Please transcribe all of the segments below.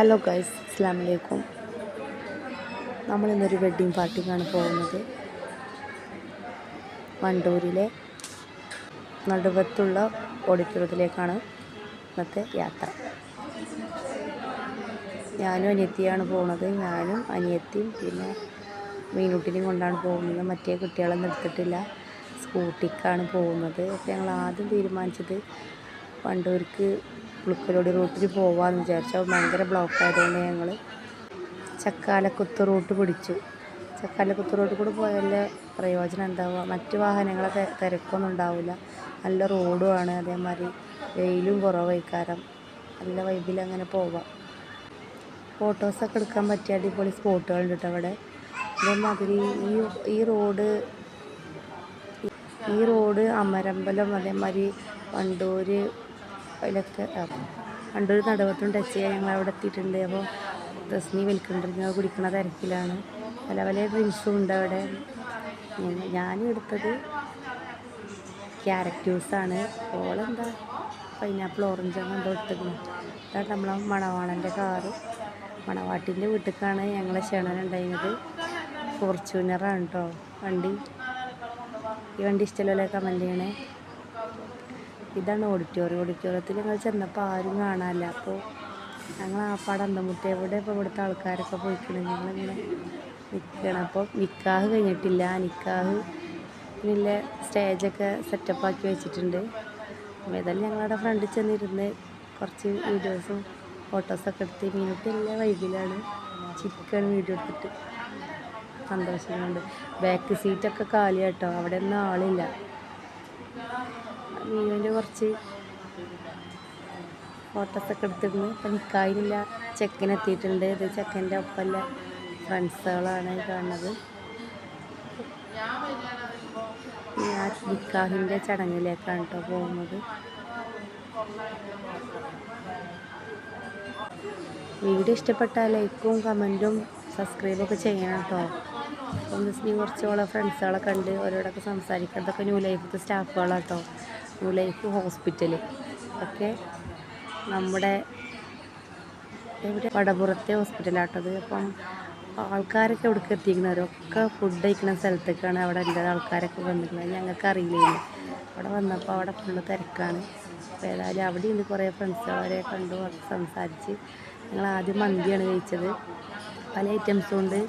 Hello guys അസ്സാം വലൈക്കും നമ്മളിന്നൊരു wedding പാർട്ടിക്കാണ് പോകുന്നത്. വണ്ടൂരിലെ നടുവത്തുള്ള ഓഡിറ്റോറിയത്തിലേക്കാണ് ഇന്നത്തെ യാത്ര. ഞാനും അനിയത്തിയാണ് പോകുന്നത് ഞാനും അനിയത്തിയും പിന്നെ മീനുട്ടിനെയും കൊണ്ടാണ് പോകുന്നത്. മറ്റേ കുട്ടികളൊന്നും എടുത്തിട്ടില്ല. സ്കൂട്ടിക്കാണ് പോകുന്നത്. അപ്പോൾ ഞങ്ങൾ ആദ്യം തീരുമാനിച്ചത് വണ്ടൂർക്ക് പുളിക്കലോടി റൂട്ടിൽ പോകാമെന്ന് വിചാരിച്ചു. അപ്പോൾ ഭയങ്കര ബ്ലോക്ക് ആയതുകൊണ്ട് ഞങ്ങൾ ചക്കാലക്കുത്ത് റൂട്ട് പിടിച്ചു. ചക്കാലക്കുത്ത് റൂട്ടിൽ കൂടെ പോയാലേ പ്രയോജനം ഉണ്ടാവുക മറ്റ് വാഹനങ്ങളൊക്കെ തിരക്കൊന്നും ഉണ്ടാവില്ല നല്ല റോഡുമാണ് അതേമാതിരി വെയിലും കുറവൈകാരം നല്ല വൈബിൽ അങ്ങനെ പോവാം. ഫോട്ടോസൊക്കെ എടുക്കാൻ പറ്റിയ അടിപൊളി സ്പോട്ടുകളുണ്ട് കേട്ടോ അവിടെ. അതേമാതിരി ഈ ഈ റോഡ് ഈ റോഡ് അമരമ്പലം അതേമാതിരി വണ്ടൂര് അതിലൊക്കെ പണ്ടൊരു നടുവത്തും ടച്ച് ചെയ്യാൻ ഞങ്ങൾ അവിടെ എത്തിയിട്ടുണ്ട്. അപ്പോൾ റസ്മി വിൽക്കുന്നുണ്ട് കുടിക്കുന്ന തിരക്കിലാണ് പല പല ഡ്രിങ്ക്സും ഉണ്ട് അവിടെ. ഞാൻ എടുത്തത് ക്യാരറ്റ് ജ്യൂസാണ് ഓളെന്താ? പൈനാപ്പിൾ ഓറഞ്ച് അങ്ങനെ എന്തോ എടുത്തിരുന്നു അതാണ് നമ്മളെ മണവാളന്റെ കാറ് മണവാട്ടിന്റെ വീട്ടിലേക്കാണ് ഞങ്ങളെ ക്ഷണനുണ്ടായിരുന്നത് ഫോർച്യൂണറാണ് കേട്ടോ വണ്ടി ഈ വണ്ടി ഇഷ്ടമല്ലേ കമന്റ് ചെയ്യണേ. ഇതാണ് ഓഡിറ്റോറിയം ഓഡിറ്റോറിയത്തിൽ ഞങ്ങൾ ചെന്നപ്പോൾ ആരും കാണാനില്ല. അപ്പോൾ ഞങ്ങൾ ആ പാടം അന്തമുട്ടി എവിടെ ഇപ്പോൾ ഇവിടുത്തെ ആൾക്കാരൊക്കെ പോയിക്കണം. ഞങ്ങളിങ്ങനെ നിൽക്കണം അപ്പോൾ നിക്കാഹ് കഴിഞ്ഞിട്ടില്ല. നിക്കാഹ് നല്ല സ്റ്റേജൊക്കെ സെറ്റപ്പാക്കി വെച്ചിട്ടുണ്ട്. അപ്പോൾ ഏതായാലും ഞങ്ങളവിടെ ഫ്രണ്ടിൽ ചെന്നിരുന്ന് കുറച്ച് വീഡിയോസും ഫോട്ടോസൊക്കെ എടുത്ത് മീനുട്ടി എല്ലാ വൈബിലാണ് ചിക്കൻ വീഡിയോ എടുത്തിട്ട് സന്തോഷമുണ്ട് ബാക്ക് സീറ്റൊക്കെ കാലിയാട്ടോ. അവിടെ ഒന്നും ആളില്ല. മീനുവിന്റെ കുറച്ച് ഫോട്ടോസൊക്കെ എടുത്തിരുന്നു. ഇപ്പം നിൽക്കാനില്ല ചെക്കനെത്തിയിട്ടുണ്ട് ഇത് ചെക്കന്റെ ഒപ്പമല്ല. ഫ്രണ്ട്സുകളാണ് കാണുന്നത്. ഞാൻ നിക്കാഹിന്റെ ചടങ്ങിലേക്കാണ് കേട്ടോ പോകുന്നത്. വീഡിയോ ഇഷ്ടപ്പെട്ടാൽ ലൈക്കും കമന്റും സബ്സ്ക്രൈബൊക്കെ ചെയ്യണം കേട്ടോ. അപ്പം കുറച്ചോളം ഫ്രണ്ട്സുകളൊക്കെ ഉണ്ട് അവരോടൊക്കെ സംസാരിക്കുന്നതൊക്കെ ന്യൂ ലൈഫിലത്തെ കേട്ടോ. ന്യൂ ലൈഫ് ഹോസ്പിറ്റൽ ഒക്കെ നമ്മുടെ എവിടെ? വടപുറത്തെ ഹോസ്പിറ്റലാട്ടത് അപ്പം ആൾക്കാരൊക്കെ എവിടേക്ക് എത്തിക്കുന്നവരൊക്കെ ഫുഡ് കഴിക്കുന്ന സ്ഥലത്തേക്കാണ് അവിടെ എല്ലാ ആൾക്കാരൊക്കെ വന്നിട്ടുള്ളത് ഞങ്ങൾക്ക് അറിയില്ലായിരുന്നു അവിടെ വന്നപ്പോൾ അവിടെ ഫുള്ള് തിരക്കാണ്. അപ്പോൾ ഏതായാലും അവിടെ ഉണ്ട് കുറേ ഫ്രണ്ട്സ് അവരെ കണ്ടു സംസാരിച്ച്. ഞങ്ങൾ ആദ്യം മന്തിയാണ് കഴിച്ചത്. പല ഐറ്റംസും ഉണ്ട്.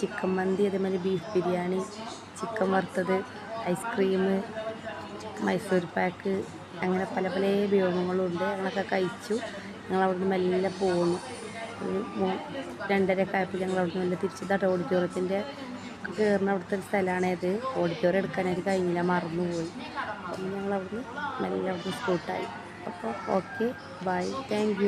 ചിക്കൻ മന്തി അതേമാതിരി ബീഫ് ബിരിയാണി ചിക്കൻ വറുത്തത് ഐസ്ക്രീം മൈസൂർ പാക്ക് അങ്ങനെ പല പല വിഭവങ്ങളുണ്ട്. ഞങ്ങളൊക്കെ കഴിച്ചു. ഞങ്ങൾ അവിടുന്ന് മെല്ലെ പോകുന്നു ഒരു കായപ്പ് ആയപ്പോൾ ഞങ്ങൾ അവിടുന്ന് മെല്ലെ തിരിച്ചതായിട്ട് ഓഡിറ്റോറിയത്തിന്റെ കയറുന്ന അവിടുത്തെ ഒരു സ്ഥലമാണേത് ഓഡിറ്റോറിയം എടുക്കാനായിട്ട് കഴിഞ്ഞില്ല. മറന്നുപോയി. അപ്പം ഞങ്ങൾ അവിടുന്ന് മെല്ലെ അവിടുന്ന് സ്കൂട്ടായി. അപ്പോൾ ഓക്കെ. ബൈ. താങ്ക്